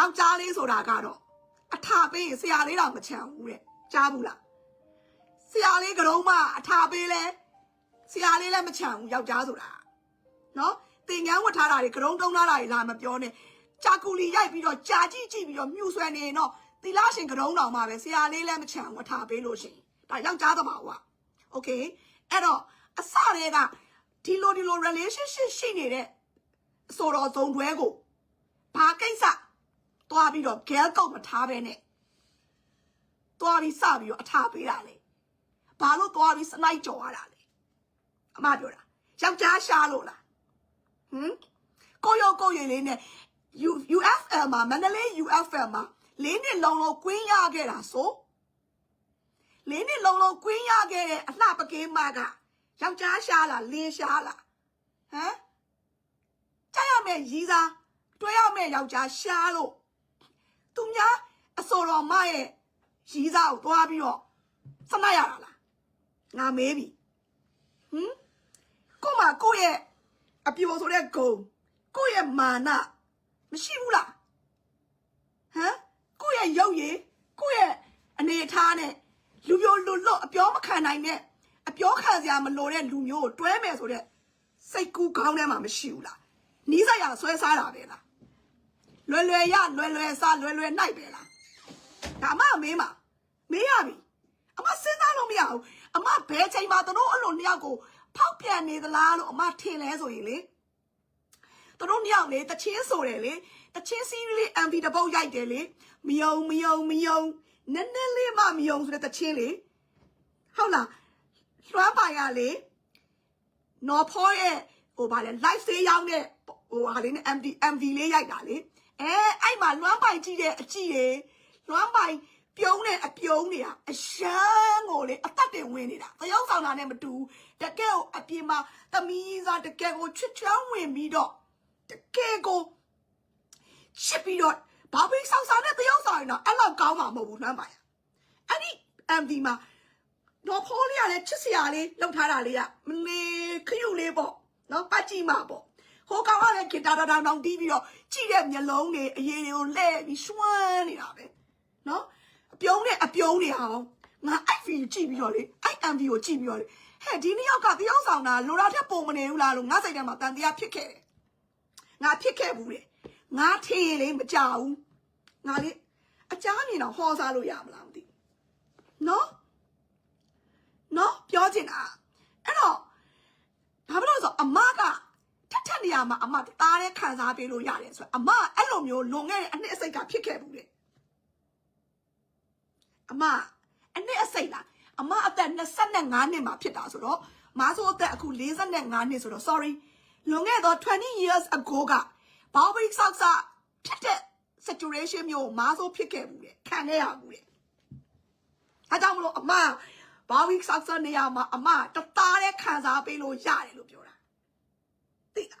ယောက်ျားလေးဆိုတာကတော့အထာပေးရင်ဆရာလေးတော့မချမ်းဘူးတဲ့ကြားဘူးလားဆရာလေးကလေးမအထာပေးလဲဆရာလေးလည်းမချမ်းဘူးယောက်ျားဆိုတာနော်တင်ငန်းဝတ်ထားတာတွေကရုံတုံးထားတာတွေလာမပြောနဲ့ကြာကူလီရိုက်ပြီးတော့ကြာကြည့်ကြည့်ပြီးတော့မြူဆွဲနေရင်တော့သီလရှင်ကရုံတော်မှာပဲဆရာလေးလည်းမချမ်းဘူးအထာပေးလို့ရှိရင်ဒါယောက်ျားသမားကโอเคအဲ့တော့အစတွေကဒီလိုဒီလို relationship ရှိနေတဲ့အဆိုတော်ဇုံတွဲကိုဘာကိစ္စ တွားပြီးတော့ girl ကုတ်မထားပဲနဲ့တွားပြီးစပြီးတော့အထာပေးတာလေဘာလို့တွားပြီးစနိုက်ကြော်ရတာလဲအမပြောတာယောက်ျားရှားလို့လားဟမ်ကိုရောကိုရင်လေးနဲ့ U UFL မှာမန္တလေး UFL မှာလေးနှစ်လုံးလုံးကွင်းရခဲ့တာဆိုလေးနှစ်လုံးလုံးကွင်းရခဲ့တဲ့အလှပကင်းမကယောက်ျားရှားလားလင်းရှားလားဟမ်ကြားရမယ်ရီးစားတွဲရမယ်ယောက်ျားရှားလို့ သူများအစော်တော်မရဲ့ရီးစားကိုသွားပြီးတော့စနတ်ရတာလားငါမေးပြီဟမ်ကိုမကိုရဲ့အပြိုဆိုတဲ့ဂုံကိုရဲ့မာနမရှိဘူးလားဟမ်ကိုရဲ့ရုပ်ရည်ကိုရဲ့အနေအထားနဲ့လူပြိုလွတ်လွတ်အပြောမခံနိုင်နဲ့အပြောခံစရာမလိုတဲ့လူမျိုးကိုတွဲမယ်ဆိုတဲ့စိတ်ကူးခေါင်းထဲမှာမရှိဘူးလားနီးစပ်ရဆွဲစားတာပဲလား လွယ်လွယ်ရလွယ်လွယ်စားလွယ်လွယ်နိုင်ပဲလားဒါအမအမေးမှာမေးရပြီအမစဉ်းစားလို့မရဘူးအမဘယ်ချိန်မှာတို့အဲ့လိုနှစ်ယောက်ကိုဖောက်ပြန်နေသလားလို့အမထင်လဲဆိုရင်လေသူတို့နှစ်ယောက်လေတချင်းဆိုတယ်လေတချင်းစီးလေး MV တပုတ်ရိုက်တယ်လေမယုံမယုံမယုံနည်းနည်းလေးမှမယုံဆိုတဲ့တချင်းလေဟုတ်လားလွှမ်းပါရလေနော်ဖောရဲ့ဟိုဗာလဲ live သေးရောက်တဲ့ဟိုဟာလေးနဲ့ MV MV လေးရိုက်တာလေ အဲအဲ့မှာလွှမ်းပိုင်ကြည့်တဲ့အကြည့်ရေလွှမ်းပိုင်ပြုံးတဲ့အပြုံးတွေကအရှမ်းကိုလေအသက်တွေဝင်နေတာသရုပ်ဆောင်တာနဲ့မတူဘူးတကယ်ကိုအပြင်မှာသမီးစားတကယ်ကိုချွတ်ချောင်းဝင်ပြီးတော့တကယ်ကိုချစ်ပြီးတော့ဘာဘိဆောက်စားတဲ့သရုပ်ဆောင်ရင်တော့အဲ့လောက်ကောင်းမှာမဟုတ်ဘူးလွှမ်းပိုင်အဲ့ဒီ MV မှာတော့ဖိုးလေးကလည်းချစ်စရာလေးလောက်ထားတာလေးကမလေးခရုလေးပေါ့နော်ပတ်ကြည့်မှာပေါ့ ဟိုကောင်ကလည်းဂီတာတောင်တောင်တီးပြီးတော့ကြည့်တဲ့မျက်လုံးတွေအရေးတွေကိုလှဲ့ပြီးရွှမ်းနေတာပဲနော်အပြုံးနဲ့အပြုံးတွေအောင်ငါအဲ့ဗီကြည့်ပြီးတော့လေအဲ့ MV ကိုကြည့်ပြီးတော့လေဟဲ့ဒီနှစ်ယောက်ကတယောက်ဆောင်တာလိုတာထက်ပုံမနေဘူးလားလို့ငါစိတ်ထဲမှာတန်တရားဖြစ်ခဲ့တယ်ငါဖြစ်ခဲ့ဘူးလေငါထင်ရင်လေမကြောက်ဘူးငါလေအကြမ်းမြင်တော့ဟောစားလို့ရမလားမသိဘူးနော်နော်ပြောချင်တာအဲ့တော့ဘာဖြစ်လို့လဲဆိုတော့အမကထက်ထက် နေရမှာအမတားတဲ့ခံစားပေးလို့ရတယ်ဆိုတော့အမအဲ့လိုမျိုးလွန်ခဲ့တဲ့အနှစ်အစိတ်ကဖြစ်ခဲ့ဘူးလေအမအနှစ်အစိတ်လားအမအသက်25နှစ်မှာဖြစ်တာဆိုတော့မားဆိုအသက်အခု45နှစ်ဆိုတော့ sorry လွန်ခဲ့တော့20 years ago ကဘောဘိဆောက်စာဖြစ်တဲ့ situation မျိုးမားဆိုဖြစ်ခဲ့ဘူးလေခံခဲ့ရဘူးလေအဲကြောင့်မလို့အမဘာဝီဆောက်ဆော့နေရမှာအမတသားတဲ့ခံစားပေးလို့ရတယ်လို့ပြောတာသိလား